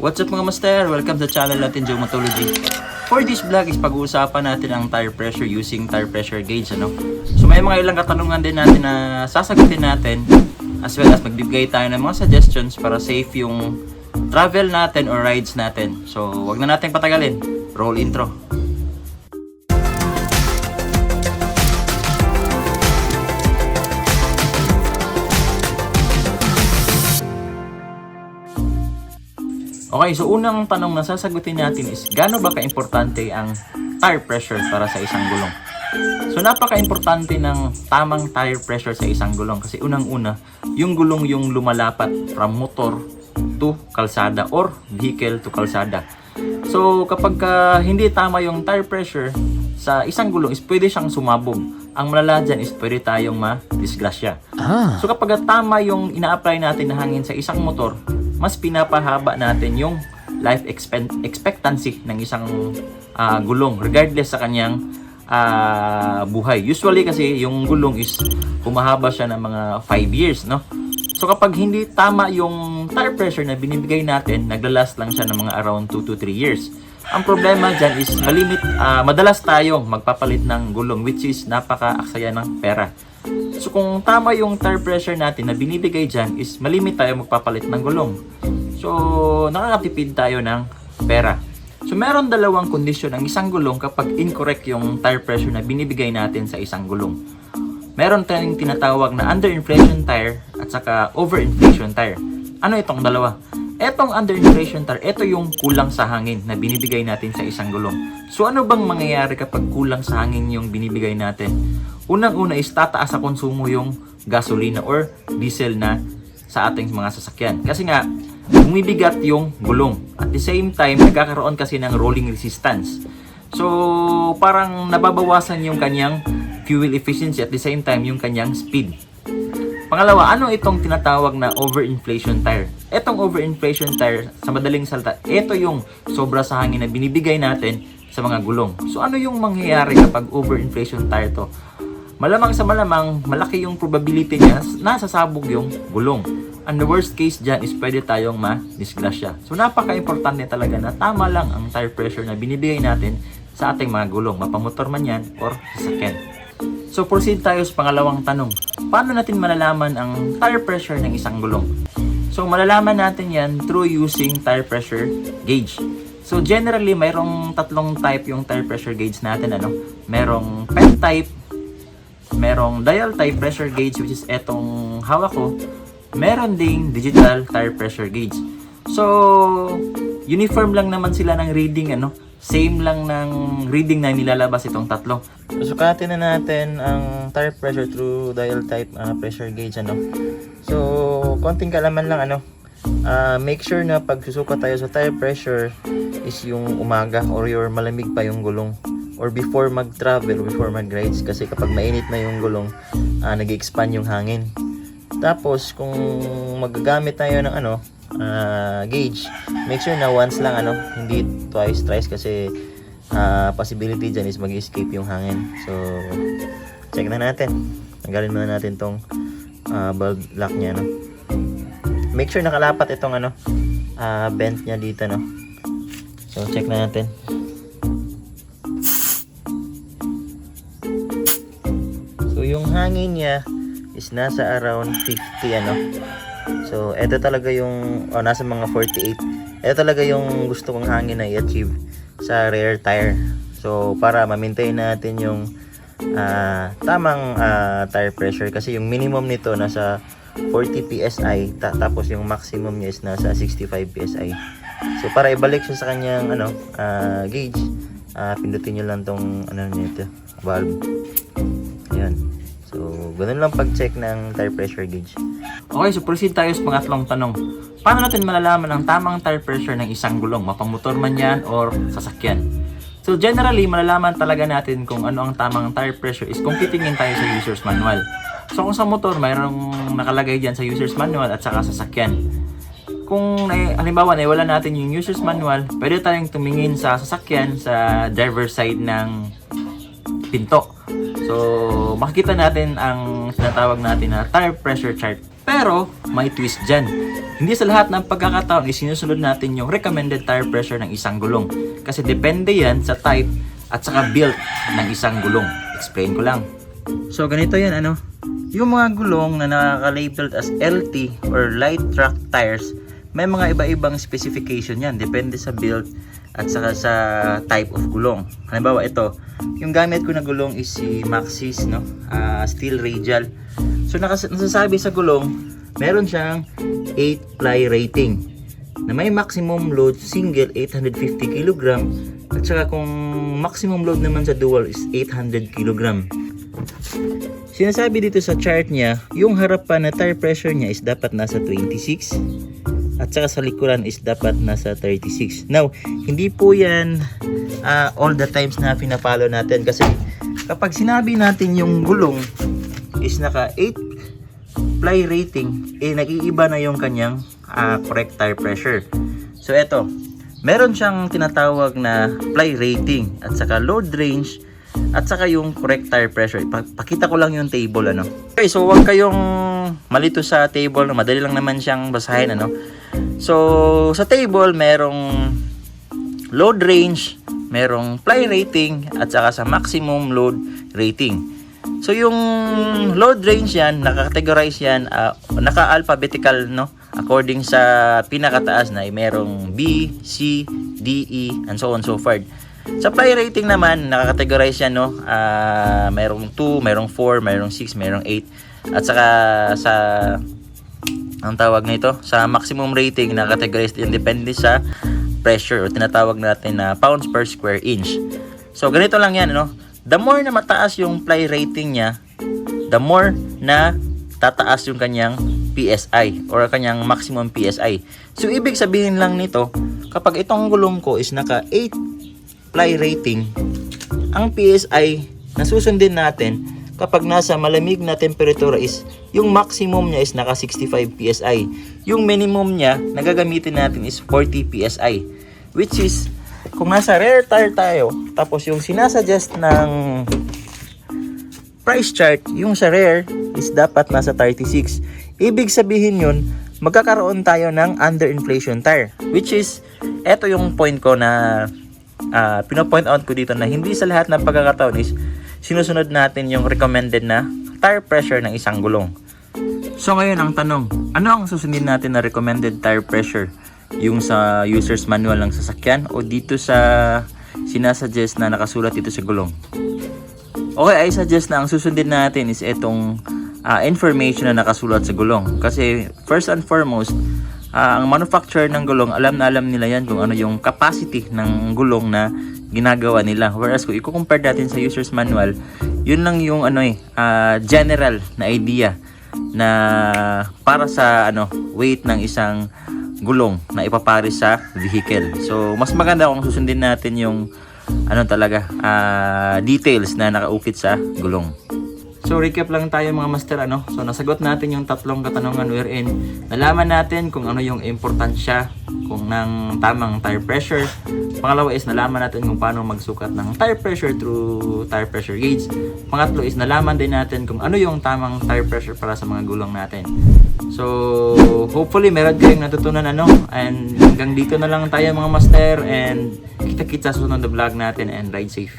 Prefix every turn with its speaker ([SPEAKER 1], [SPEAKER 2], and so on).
[SPEAKER 1] What's up mga master? Welcome sa channel natin, Geomatology. For this vlog is pag-uusapan natin ang tire pressure using tire pressure gauge. Ano? So may mga ilang katanungan din natin na sasagutin natin as well as magbibigay tayo ng mga suggestions para safe yung travel natin or rides natin. So wag na natin patagalin. Roll intro. Okay, so unang tanong na sasagutin natin is gaano ba ka-importante ang tire pressure para sa isang gulong? So napaka-importante ng tamang tire pressure sa isang gulong kasi unang-una, yung gulong yung lumalapat from motor to kalsada or vehicle to kalsada. So kapag ka hindi tama yung tire pressure sa isang gulong is pwede siyang sumabog. Ang malala dyan is pwede tayong ma-disgrasya. So kapag tama yung ina-apply natin na hangin sa isang motor, mas pinapahaba natin yung life expectancy ng isang ah, gulong regardless sa kanyang ah, buhay. Usually kasi yung gulong is humahaba siya ng mga 5 years, no? So kapag hindi tama yung tire pressure na binibigay natin, naglalast lang siya ng mga around 2 to 3 years. Ang problema dyan is malimit, ah, madalas tayong magpapalit ng gulong which is napaka-aksaya ng pera. So kung tama yung tire pressure natin na binibigay dyan is malimit tayo magpapalit ng gulong. So nakakatipid tayo ng pera. So meron dalawang kondisyon ang isang gulong kapag incorrect yung tire pressure na binibigay natin sa isang gulong. Meron tayong tinatawag na underinflation tire at saka overinflation tire. Ano itong dalawa? Etong underinflation tire, ito yung kulang sa hangin na binibigay natin sa isang gulong. So ano bang mangyayari kapag kulang sa hangin yung binibigay natin? Unang-una is tataas sa konsumo yung gasolina or diesel na sa ating mga sasakyan. Kasi nga, bumibigat yung gulong. At the same time, nagkakaroon kasi ng rolling resistance. So, parang nababawasan yung kanyang fuel efficiency at the same time yung kanyang speed. Pangalawa, ano itong tinatawag na overinflation tire? Etong overinflation tire, sa madaling salita, ito yung sobra sa hangin na binibigay natin sa mga gulong. So ano yung mangyayari kapag overinflation tire to? Malamang sa malamang, malaki yung probability niya na sasabog yung gulong. And the worst case dyan is pwede tayong ma-disgrasya. So napaka-importante talaga na tama lang ang tire pressure na binibigay natin sa ating mga gulong, mapamotor man yan or sasakyan. So proceed tayo sa pangalawang tanong. Paano natin malalaman ang tire pressure ng isang gulong? So malalaman natin yan through using tire pressure gauge. So generally mayroong tatlong type yung tire pressure gauge natin ano. Merong pen type, merong dial type pressure gauge which is etong hawak ko. Meron ding digital tire pressure gauge. So uniform lang naman sila ng reading ano. Same lang ng reading na nilalabas itong tatlo. Susukatin na natin ang tire pressure through dial type ah, pressure gauge ano. So, konting kalaman lang ano. Ah, make sure na pag susukat tayo sa tire pressure is yung umaga or your malamig pa yung gulong or before mag-travel or before mag-rides kasi kapag mainit na yung gulong, ah, nag-expand yung hangin. Tapos, kung magagamit tayo ng ano, ah, gauge, make sure na once lang ano, hindi twice, thrice kasi ah, possibility dyan is mag-escape yung hangin. So, check na natin. Tanggalin muna natin tong ah, bulb lock niya, no. Make sure nakalapat itong ano, ah, bent niya dito, no. So, check na natin. Yung hangin niya is nasa around 50, ano. So, ito talaga yung, oh, nasa mga 48. Ito talaga yung gusto kong hangin na i-achieve sa rear tire. So, para ma-maintain natin yung ah, tamang ah, tire pressure kasi yung minimum nito nasa 40 PSI ta- tapos yung maximum niya is nasa 65 PSI. So, para ibalik siya sa kanyang ano, ah, gauge, ah, pindutin nyo lang tong ano nito, valve. Ayan. Ganun lang pag-check ng tire pressure gauge. Okay, so proceed tayo sa pangatlong tanong. Paano natin malalaman ang tamang tire pressure ng isang gulong? Mapamotor man yan or sasakyan? So generally, malalaman talaga natin kung ano ang tamang tire pressure is kung titingin tayo sa user's manual. So kung sa motor, mayroong nakalagay dyan sa user's manual at saka sasakyan. Kung na, halimbawa na wala natin yung user's manual, pwede tayong tumingin sa sasakyan sa driver side ng pinto. So, makikita natin ang sinatawag natin na tire pressure chart. Pero, may twist dyan. hindi sa lahat ng pagkakataon is sinusunod natin yung recommended tire pressure ng isang gulong. Kasi depende yan sa type at saka build ng isang gulong. Explain ko lang. So ganito yan ano, yung mga gulong na nakaka-labeled as LT or light track tires, may mga iba-ibang specification yan. Depende sa build at saka sa type of gulong. Halimbawa ito, yung gamit ko na gulong is si Maxxis, no? Ah, steel radial. So nakas- nasasabi sa gulong, meron siyang 8 ply rating na may maximum load single 850 kg at saka kung maximum load naman sa dual is 800 kg. Sinasabi dito sa chart niya, yung harapan na tire pressure niya is dapat nasa 26 at saka sa likuran is dapat nasa 36. Now, hindi po yan ah, all the times na pinapalo natin kasi kapag sinabi natin yung gulong is naka 8 ply rating, eh nag-iiba na yung kanyang ah, correct tire pressure. So eto, meron siyang tinatawag na ply rating at saka load range at saka yung correct tire pressure. Pa- Pakita ko lang yung table ano. Okay, so wag kayong malito sa table, madali lang naman siyang basahin ano. So sa table merong load range, merong ply rating at saka sa maximum load rating. So yung load range yan, nakakategorize yan, ah, naka-alphabetical no, according sa pinakataas na ay merong B, C, D, E, and so on so forth. Sa ply rating naman, nakakategorize yan no, ah, merong 2, merong 4, merong 6, merong 8, at saka sa ang tawag nito sa maximum rating na categorized yan depende sa pressure o tinatawag natin na pounds per square inch. So ganito lang yan no. The more na mataas yung ply rating niya, the more na tataas yung kanyang PSI or kanyang maximum PSI. So ibig sabihin lang nito, kapag itong gulong ko is naka 8 ply rating, ang PSI na susundin natin kapag nasa malamig na temperatura is yung maximum niya is naka 65 PSI. Yung minimum niya na gagamitin natin is 40 PSI. Which is, kung nasa rare tire tayo, tapos yung sinasuggest ng price chart, yung sa rare is dapat nasa 36. Ibig sabihin yun, magkakaroon tayo ng under-inflation tire. Which is, eto yung point ko na uh, pinopoint out ko dito na hindi sa lahat ng pagkakataon is sinusunod natin yung recommended na tire pressure ng isang gulong. So ngayon ang tanong, ano ang susundin natin na recommended tire pressure? Yung sa user's manual ng sasakyan o dito sa sinasuggest na nakasulat dito sa gulong? Okay, I suggest na ang susundin natin is itong ah, information na nakasulat sa gulong. Kasi first and foremost, ah, ang manufacturer ng gulong, alam na alam nila yan kung ano yung capacity ng gulong na ginagawa nila. Whereas kung i-compare natin sa user's manual, yun lang yung ano eh, ah, general na idea na para sa ano weight ng isang gulong na ipapares sa vehicle. So, mas maganda kung susundin natin yung ano talaga, ah, details na nakaukit sa gulong. So recap lang tayo mga master ano. So nasagot natin yung tatlong katanungan wherein nalaman natin kung ano yung importansya kung ng tamang tire pressure. Pangalawa is nalaman natin kung paano magsukat ng tire pressure through tire pressure gauge. Pangatlo is nalaman din natin kung ano yung tamang tire pressure para sa mga gulong natin. So hopefully meron kayong natutunan ano and hanggang dito na lang tayo mga master and kita-kita sa sunod na vlog natin and ride safe.